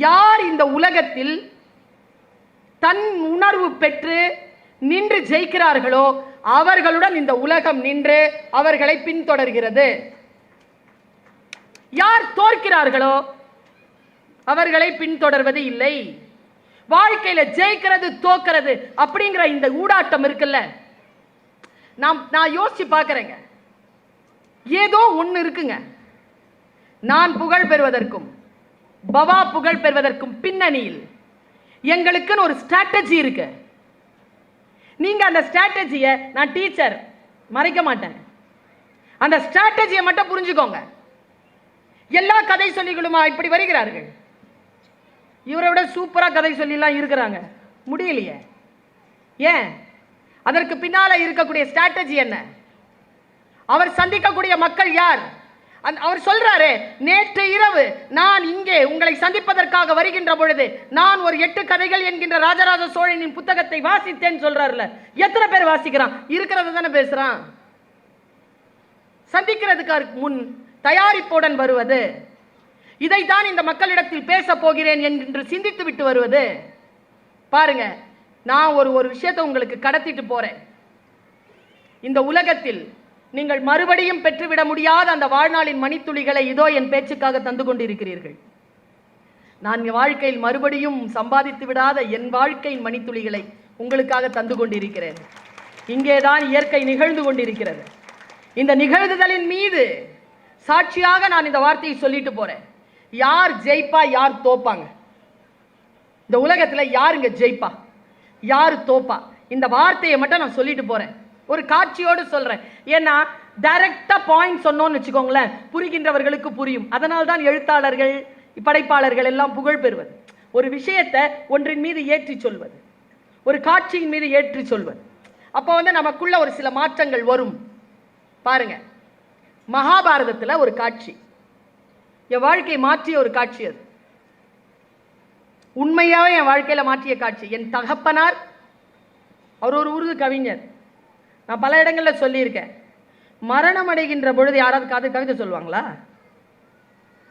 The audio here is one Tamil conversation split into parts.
யார் இந்த உலகத்தில் தன் உணர்வு பெற்று நின்று ஜெயிக்கிறார்களோ அவர்களுடன் இந்த உலகம் நின்று அவர்களை பின்தொடர்கிறது. யார் தோற்கிறார்களோ அவர்களை பின்தொடர்வது இல்லை. வாழ்க்கையில ஜெயிக்கிறது தோக்கிறது அப்படிங்கிற இந்த ஊடாட்டம் இருக்குல்ல. நாம் நான் யோசிச்சு பார்க்குறேங்க. ஏதோ ஒன்று இருக்குங்க. நான் புகழ் பெறுவதற்கும் பவா புகழ் பெறுவதற்கும் பின்னணியில் எங்களுக்குன்னு ஒரு ஸ்ட்ராட்டஜி இருக்கு. நீங்க அந்த ஸ்ட்ராட்டஜியை நான் டீச்சர் மறைக்க மாட்டேன். அந்த ஸ்ட்ராட்டஜியை மட்டும் புரிஞ்சுக்கோங்க. எல்லா கதை சொல்லிகளுமா இப்படி வருகிறார்கள்? இவரை விட சூப்பராக கதை சொல்லிலாம் இருக்கிறாங்க. முடியலையே. ஏன்? அதற்கு பின்னால் இருக்கக்கூடிய ஸ்ட்ராட்டஜி என்ன? அவர் சந்திக்கக்கூடிய மக்கள் யார்? அந் அவர் சொல்றாரு நேற்று இரவு நான் இங்கே உங்களை சந்திப்பதற்காக வருகின்ற பொழுது நான் ஒரு எட்டு கதைகள் என்கின்ற ராஜராஜ சோழனின் புத்தகத்தை வாசித்தேன் சொல்றாருல. எத்தனை பேர் வாசிக்கிறான்? இருக்கிறத தானே பேசுறான். சந்திக்கிறதுக்கு முன் தயாரிப்புடன் வருவது. இதைத்தான் இந்த மக்களிடத்தில் பேச போகிறேன் என்று சிந்தித்து விட்டு வருவது. பாருங்க நான் ஒரு ஒரு விஷயத்தை உங்களுக்கு கடத்திட்டு போறேன். இந்த உலகத்தில் நீங்கள் மறுபடியும் பெற்றுவிட முடியாத அந்த வாழ்நாளின் மணித்துளிகளை இதோ என் பேச்சுக்காக தந்து கொண்டிருக்கிறீர்கள். நான் என் வாழ்க்கையில் மறுபடியும் சம்பாதித்து விடாத என் வாழ்க்கையின் மணித்துளிகளை உங்களுக்காக தந்து கொண்டிருக்கிறேன். இங்கேதான் இயற்கை நிகழ்ந்து கொண்டிருக்கிறது. இந்த நிகழ்ந்துதலின் மீது சாட்சியாக நான் இந்த வார்த்தையை சொல்லிட்டு போறேன். யார் ஜெயிப்பா யார் தோப்பாங்க? இந்த உலகத்தில் யாருங்க ஜெயிப்பா? யார் தோப்பா? இந்த வார்த்தையை மட்டும் நான் சொல்லிட்டு போறேன். ஒரு காட்சியோடு சொல்கிறேன் ஏன்னா டைரக்டாக பாயிண்ட் சொன்னோம்னு வச்சுக்கோங்களேன் புரிகின்றவர்களுக்கு புரியும். அதனால் தான் எழுத்தாளர்கள் படைப்பாளர்கள் எல்லாம் புகழ் பெறுவது. ஒரு விஷயத்தை ஒன்றின் மீது ஏற்றி சொல்வது. ஒரு காட்சியின் மீது ஏற்றி சொல்வது. அப்போ வந்து நமக்குள்ள ஒரு சில மாற்றங்கள் வரும். பாருங்க. மகாபாரதத்தில் ஒரு காட்சி. என் வாழ்க்கையை மாற்றிய ஒரு காட்சி அது. உண்மையாகவே என் வாழ்க்கையில் மாற்றிய காட்சி. என் தகப்பனார் அவர் ஒரு உருது கவிஞர். நான் பல இடங்களில் சொல்லியிருக்கேன். மரணம் அடைகின்ற பொழுது யாராவது காது கவிதை சொல்லுவாங்களா?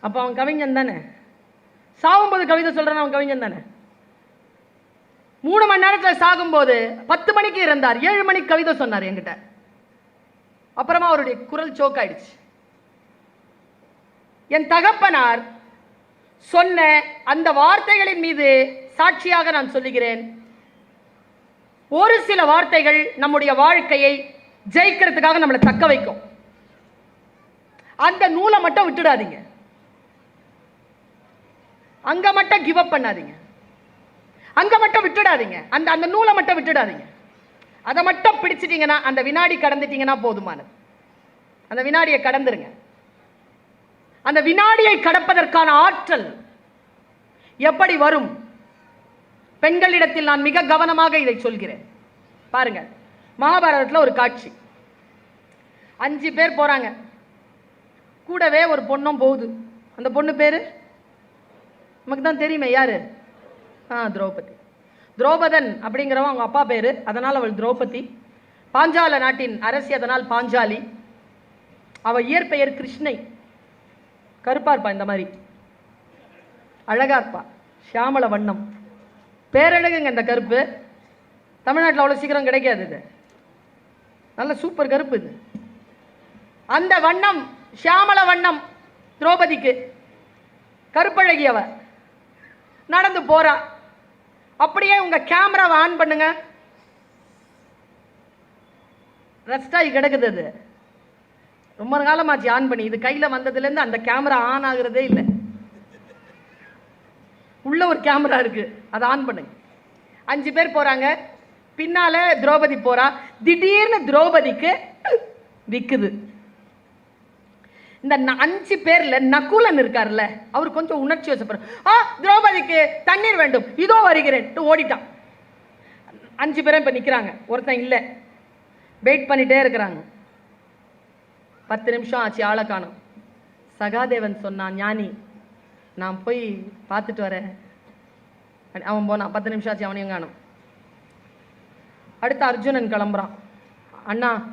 அப்போ அவன் கவிஞன் தானே? சாகும்போது கவிதை சொல்கிறான் அவன் கவிஞன் தானே? மூணு மணி நேரத்தில் சாகும்போது பத்து மணிக்கு இருந்தார் ஏழு மணிக்கு கவிதை சொன்னார் என்கிட்ட. அப்புறமா அவருடைய குரல் சோக் ஆயிடுச்சு. என் தகப்பனார் சொன்ன அந்த வார்த்தைகளின் மீது சாட்சியாக நான் சொல்லுகிறேன். ஒரு சில வார்த்தைகள் நம்முடைய வாழ்க்கையை ஜெயிக்கிறதுக்காக நம்மளை தக்க வைக்கும். அந்த நூலை மட்டும் விட்டுடாதீங்க. அங்க மட்டும் கிவ் அப் பண்ணாதீங்க. அங்க மட்டும் விட்டுடாதீங்க. அந்த அந்த நூலை மட்டும் விட்டுடாதீங்க. அதை மட்டும் பிடிச்சிட்டீங்கன்னா அந்த வினாடி கடந்துட்டீங்கன்னா போதுமானது. அந்த வினாடியை கடந்துருங்க. அந்த வினாடியை கடப்பதற்கான ஆற்றல் எப்படி வரும்? பெண்களிடத்தில் நான் மிக கவனமாக இதை சொல்கிறேன். பாருங்க மகாபாரதத்தில் ஒரு காட்சி. அஞ்சு பேர் போகிறாங்க கூடவே ஒரு பொண்ணும் போகுது. அந்த பொண்ணு பேர்? நமக்கு தான் தெரியுமே யார்? ஆ திரௌபதி. திரௌபதன் அப்படிங்கிறவன் அவங்க அப்பா பேர். அதனால் அவள் திரௌபதி. பாஞ்சால நாட்டின் அரசி அதனால் பாஞ்சாலி. அவள் இயற்பெயர் கிருஷ்ணை. கருப்பா இருப்பா இந்த மாதிரி. அழகா இருப்பா சியாமள வண்ணம். பேரழகுங்க இந்த கருப்பு. தமிழ்நாட்டில் அவ்வளோ சீக்கிரம் கிடைக்காது இது. நல்ல சூப்பர் கருப்பு இது. அந்த வண்ணம் சியாமல வண்ணம் திரௌபதிக்கு கருப்பழகி அவ நடந்து போகிறா அப்படியே உங்கள் கேமராவை ஆன் பண்ணுங்க. ரெஸ்டாகி கிடக்குது அது. ரொம்ப காலமாச்சு ஆன் பண்ணி. இது கையில் வந்ததுலேருந்து அந்த கேமரா ஆன் ஆகுறதே இல்லை. உள்ள ஒரு கேமரா இருக்கு. அதை ஆன் பண்ணுங்க. அஞ்சு பேர் போறாங்க. பின்னால திரௌபதி போறா. திடீர்னு திரௌபதிக்கு விற்குது இந்த அஞ்சு பேர்ல நகுலன் இருக்கார்ல அவர் கொஞ்சம் உணர்ச்சி வசப்படுற ஆ திரௌபதிக்கு தண்ணீர் வேண்டும். இதோ வருகிறேன். ஓடிட்டான். அஞ்சு பேரும் இப்போ நிற்கிறாங்க ஒருத்தன் இல்லை. வெயிட் பண்ணிட்டே இருக்கிறாங்க. பத்து நிமிஷம் ஆச்சு ஆளை காணும். சகாதேவன் சொன்னான் ஞானி நான் போய் பார்த்துட்டு வரேன். அவன் போனான் பத்து நிமிஷம் ஆச்சு அவனையும் காணும். அடுத்து அர்ஜுனன் கிளம்புறான். அண்ணா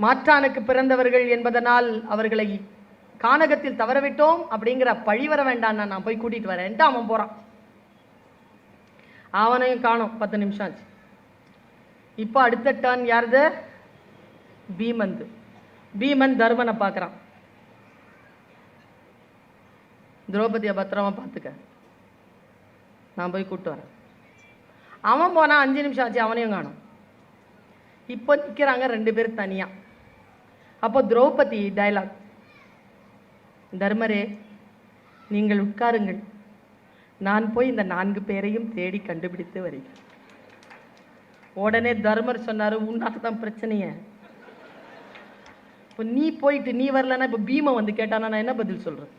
மாற்றானுக்கு பிறந்தவர்கள் என்பதனால் அவர்களை கானகத்தில் தவறவிட்டோம் அப்படிங்கிற பழி வர வேண்டாம் நான் போய் கூட்டிட்டு வரேன்ட்டு அவன் போறான். அவனையும் காணோம் பத்து நிமிஷம் ஆச்சு. இப்போ அடுத்த டர்ன் யாருது? பீமந்து. பீமன் தர்மனை பார்க்கறான். திரௌபதியை பத்திரமா பார்த்துக்க. நான் போய் கூப்பிட்டு வரேன். அவன் போனால் அஞ்சு நிமிஷம் ஆச்சு அவனையும் காணும். இப்போ நிற்கிறாங்க ரெண்டு பேரும் தனியாக அப்போ திரௌபதி டயலாக் தர்மரே நீங்கள் உட்காருங்கள். நான் போய் இந்த நான்கு பேரையும் தேடி கண்டுபிடித்து வருகிறேன். உடனே தர்மர் சொன்னார் உன்னால தான் பிரச்சனையே. இப்போ நீ போயிட்டு நீ வரலன்னா இப்போ பீமை வந்து கேட்டானா நான் என்ன பதில் சொல்கிறேன்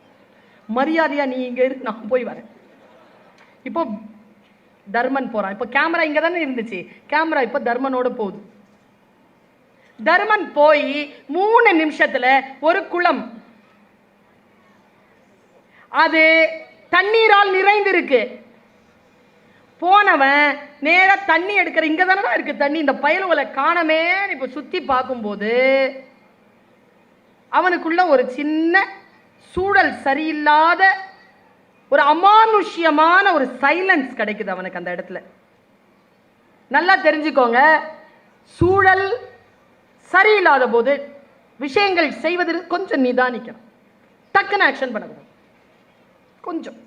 மரியாதையா நீ இங்கே இரு நான் போய் வரேன். இப்போ தர்மன் போகிறான் இப்போ கேமரா இங்கே தானே இருந்துச்சு. கேமரா இப்போ தர்மனோட போகுது. தர்மன் போய் மூணு நிமிஷத்தில் ஒரு குளம். அது தண்ணீரால் நிறைந்திருக்கு. போனவன் நேராக தண்ணி எடுக்கிற இங்கே தானே இருக்குது தண்ணி. இந்த பயலுவலை காணமே இப்போ சுற்றி பார்க்கும்போது அவனுக்குள்ள ஒரு சின்ன சூழல் சரியில்லாத ஒரு அமானுஷ்யமான ஒரு சைலன்ஸ் கிடைக்குது அவனுக்கு அந்த இடத்துல. நல்லா தெரிஞ்சுக்கோங்க. சூழல் சரியில்லாத போது விஷயங்கள் செய்வதில் கொஞ்சம் நிதானிக்கணும். டக்குன்னு ஆக்ஷன் பண்ணக்கூடாது. கொஞ்சம்.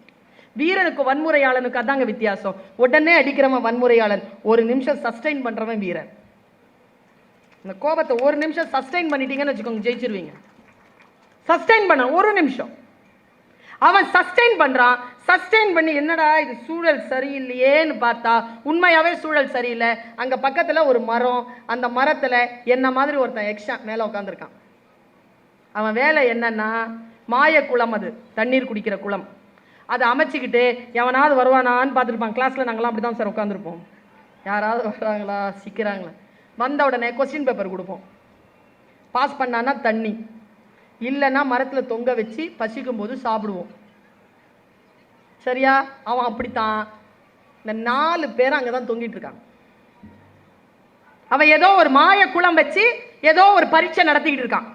வீரனுக்கு வன்முறையாளனுக்கு அதாங்க வித்தியாசம். உடனே அடிக்கிறவன் வன்முறையாளன். ஒரு நிமிஷம் சஸ்டைன் பண்ணுறவன் வீரன். இந்த கோபத்தை ஒரு நிமிஷம் சஸ்டைன் பண்ணிட்டீங்கன்னு வச்சுக்கோங்க ஜெயிச்சிருவீங்க. சஸ்டைன் பண்ண ஒரு நிமிஷம். அவன் சஸ்டைன் பண்ணுறான் சஸ்டைன் பண்ணி என்னடா இது சூழல் சரியில்லையேன்னு பார்த்தா உண்மையாகவே சூழல் சரியில்லை. அங்கே பக்கத்தில் ஒரு மரம் அந்த மரத்தில் என்ன மாதிரி ஒருத்தன் எக்ஸ்ட்ரா மேலே உட்காந்துருக்கான் அவன் வேலை என்னன்னா மாய குளம் அது தண்ணீர் குடிக்கிற குளம். அதை அமைச்சிக்கிட்டு எவனாவது வருவானான்னு பார்த்துருப்பான். கிளாஸில் நாங்களாம் அப்படி தான் சார் உட்காந்துருப்போம் யாராவது வர்றாங்களா? சிக்கிறாங்களா? வந்த உடனே கொஸ்டின் பேப்பர் கொடுப்போம். பாஸ் பண்ணான்னா தண்ணி. இல்லைன்னா மரத்தில் தொங்க வச்சு பசிக்கும் போது சாப்பிடுவோம். சரியா? அவன் அப்படித்தான். இந்த நாலு பேர் அங்கே தான் தொங்கிட்டு இருக்காங்க. அவன் ஏதோ ஒரு மாய குளம் வச்சு ஏதோ ஒரு பரீட்சை நடத்திக்கிட்டு இருக்கான்.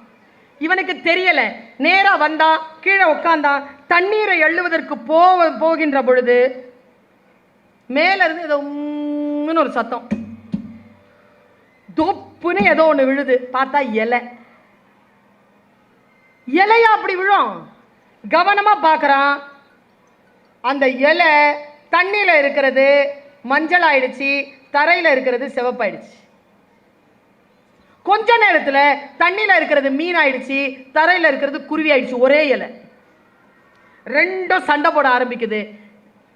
இவனுக்கு தெரியல. நேரா வந்தான் கீழே உட்காந்தான் தண்ணீரை எள்ளுவதற்கு போக போகின்ற பொழுது மேல இருந்து ஏதோ ஒரு சத்தம். தொப்புன்னு ஏதோ ஒன்று விழுது. பார்த்தா இலை. இலையா அப்படி விழும்? கவனமாக பார்க்குறான். அந்த இலை தண்ணியில் இருக்கிறது மஞ்சள் ஆயிடுச்சு தரையில் இருக்கிறது சிவப்பாயிடுச்சு. கொஞ்ச நேரத்தில் தண்ணியில் இருக்கிறது மீன் ஆயிடுச்சு தரையில் இருக்கிறது குருவி ஆயிடுச்சு ஒரே இலை. ரெண்டும் சண்டை போட ஆரம்பிக்குது.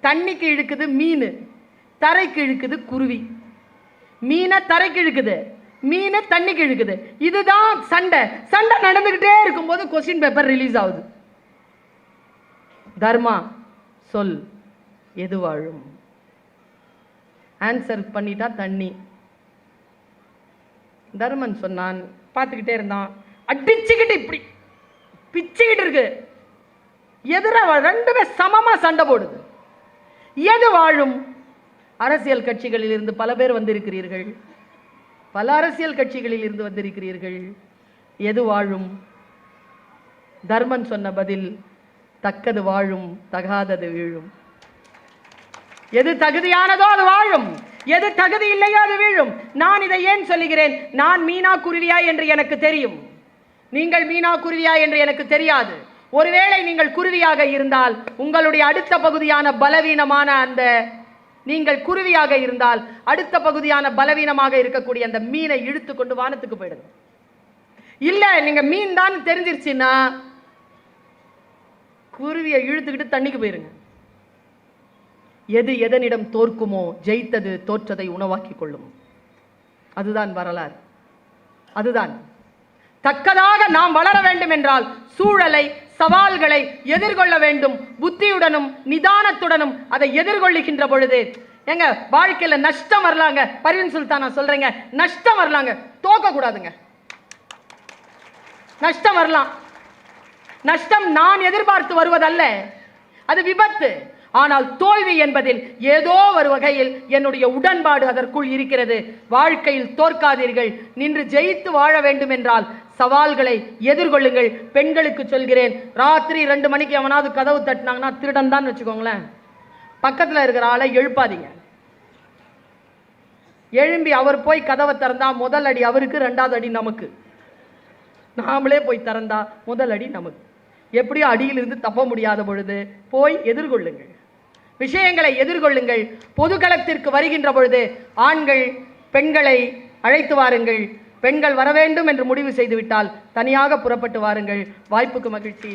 தண்ணிக்கு இழுக்குது மீன் தரைக்கு இழுக்குது குருவி. மீனை தரைக்கு இழுக்குது. மீனை தண்ணிக்கு இழுக்குது இதுதான் சண்டை. சண்டை நடந்துகிட்டே இருக்கும்போது கொஸ்டின் பேப்பர் ரிலீஸ் ஆகுது. தர்மா சொல். எது வாழும்? ஆன்சர் பண்ணிட்டா தண்ணி. தர்மன் சொன்னான். பார்த்துக்கிட்டே இருந்தான். அடிச்சுக்கிட்டு இப்படி பிச்சுக்கிட்டு இருக்கு. எதிராக ரெண்டுமே சமமா சண்டை போடுது. எது வாழும்? அரசியல் கட்சிகளில் இருந்து பல பேர் வந்திருக்கிறீர்கள். பல அரசியல் கட்சிகளில் இருந்து வந்திருக்கிறீர்கள். எது வாழும்? தர்மன் சொன்ன பதில் தக்கது வாழும் தகாதது வீழும். எது தகுதியானதோ அது வாழும். எது தகுதி இல்லையோ அது வீழும். நான் இதை ஏன் சொல்லுகிறேன்? நான் மீனா குருவியா என்று எனக்கு தெரியும். நீங்கள் மீனா குருவியா என்று எனக்கு தெரியாது. ஒருவேளை நீங்கள் குருவியாக இருந்தால் உங்களுடைய அடுத்த பகுதியான பலவீனமான அந்த நீங்கள் குருவியாக இருந்தால் அடுத்த பகுதியான பலவீனமாக இருக்கக்கூடிய அந்த மீனை இழுத்து கொண்டு வானத்துக்கு போயிடுங்க. இல்ல நீங்க மீன் தான் தெரிஞ்சிருச்சுன்னா குருவியை இழுத்துக்கிட்டு தண்ணிக்கு போயிருங்க. எது எதனிடம் தோற்குமோ ஜெயித்தது தோற்றதை உணவாக்கி கொள்ளும். அதுதான் வரலாறு. அதுதான். தக்கதாக நாம் வளர வேண்டும் என்றால் சூழலை சவால்களை எதிர்கொள்ள வேண்டும். புத்தியுடனும் நிதானத்துடனும் அதை எதிர்கொள்ளுகின்ற பொழுது எங்க வாழ்க்கையில நஷ்டம் வரலாங்க. பர்வீன் சுல்தான் நான் சொல்றேங்க நஷ்டம் வரலாங்க. தோக்க கூடாதுங்க நஷ்டம் வரலாம். நஷ்டம் நான் எதிர்பார்த்து வருவதல்ல. அது விபத்து. ஆனால் தோல்வி என்பதில் ஏதோ ஒரு வகையில் என்னுடைய உடன்பாடு அதற்குள் இருக்கிறது. வாழ்க்கையில் தோற்காதீர்கள். நின்று ஜெயித்து வாழ வேண்டும் என்றால் சவால்களை எதிர்கொள்ளுங்கள். பெண்களுக்கு சொல்கிறேன் ராத்திரி ரெண்டு மணிக்கு எவனாவது கதவு தட்டினாங்கன்னா திருடன் தான் வச்சுக்கோங்களேன். பக்கத்தில் இருக்கிற ஆளை எழுப்பாதீங்க. எழும்பி அவர் போய் கதவை திறந்தா முதல் அடி அவருக்கு ரெண்டாவது அடி நமக்கு. நாமளே போய் திறந்தா முதல் அடி நமக்கு. எப்படியோ அடியிலிருந்து தப்ப முடியாத பொழுது போய் எதிர்கொள்ளுங்கள். விஷயங்களை எதிர்கொள்ளுங்கள். பொதுக்களத்திற்கு வருகின்ற பொழுது ஆண்கள் பெண்களை அழைத்து வாருங்கள். பெண்கள் வர வேண்டும் என்று முடிவு செய்துவிட்டால் தனியாக புறப்பட்டு வாருங்கள். வாய்ப்புக்கு மகிழ்ச்சி.